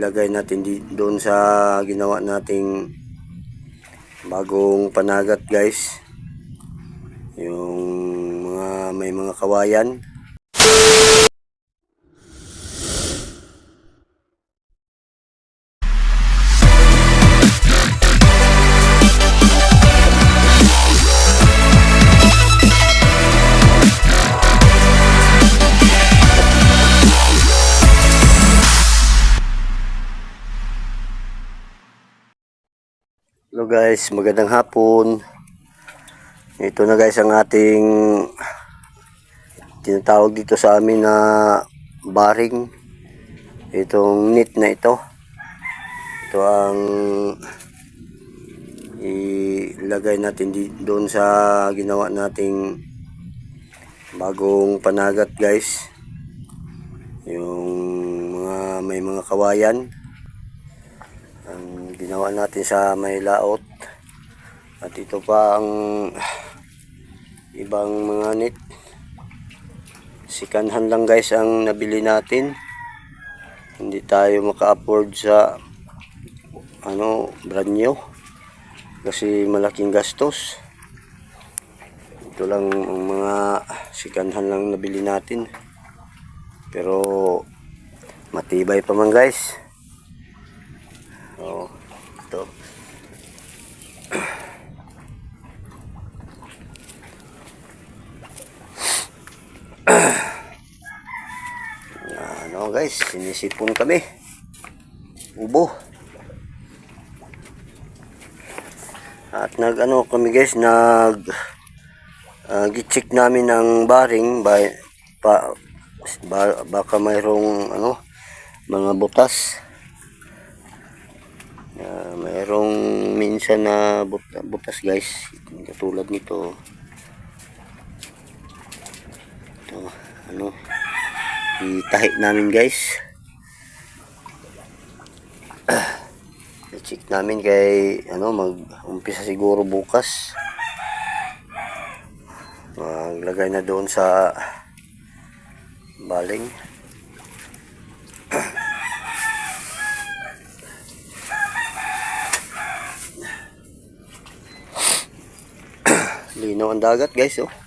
ilagay natin doon sa ginawa nating bagong panagat guys. Yung mga may mga kawayan Hello guys, magandang hapon. Ito na guys ang ating tinatawag dito sa amin na baring. Itong knit na ito. Ito ang ilagay natin doon sa ginawa nating bagong panagat guys. Yung mga may mga kawayan ginawa natin sa may laot. At ito pa ang ibang mga net. Sikanhan lang guys ang nabili natin. Hindi tayo maka-afford sa ano brand new. Kasi malaking gastos. Ito lang ang mga sikanhan lang nabili natin. Pero matibay pa man guys Oh, ito. ano guys, sinisipon kami. Ubo. At nag ano kami guys, nag uh, check namin ang baring by, pa, ba, baka mayroong ano mga butas. Uh, mayroong minsan na but butas guys katulad nito ito ano itahi namin guys. I-check namin kay ano mag umpisa siguro bukas. Maglagay na doon sa baling. Linaw ang dagat guys oh.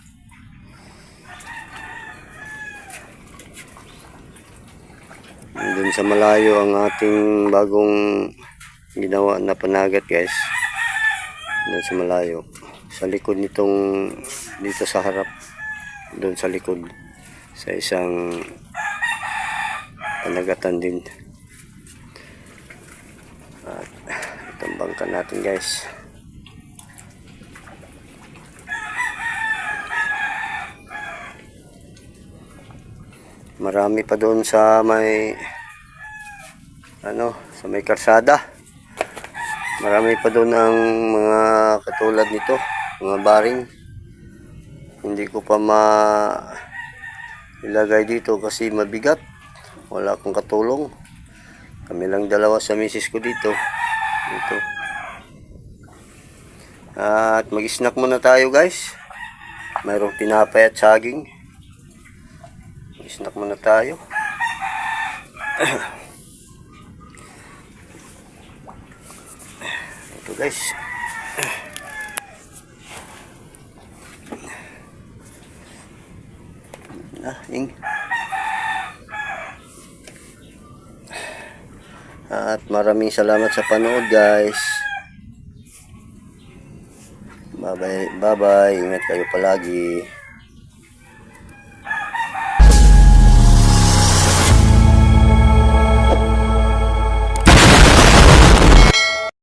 Doon sa malayo ang ating bagong ginawa na panagat guys. Doon sa malayo. Sa likod nitong dito sa harap. Doon sa likod. Sa isang panagatan din. At itong bangka natin guys. Marami pa doon sa may ano, sa may karsada. Marami pa doon ang mga katulad nito, mga baring. Hindi ko pa ma ilagay dito kasi mabigat. Wala akong katulong. Kami lang dalawa sa misis ko dito. Dito. At mag-snack muna tayo guys. Mayroong tinapay at saging. Snack muna tayo. Ito guys. Ah, ing. At maraming salamat sa panood guys. Bye bye. Bye bye. Ingat kayo palagi.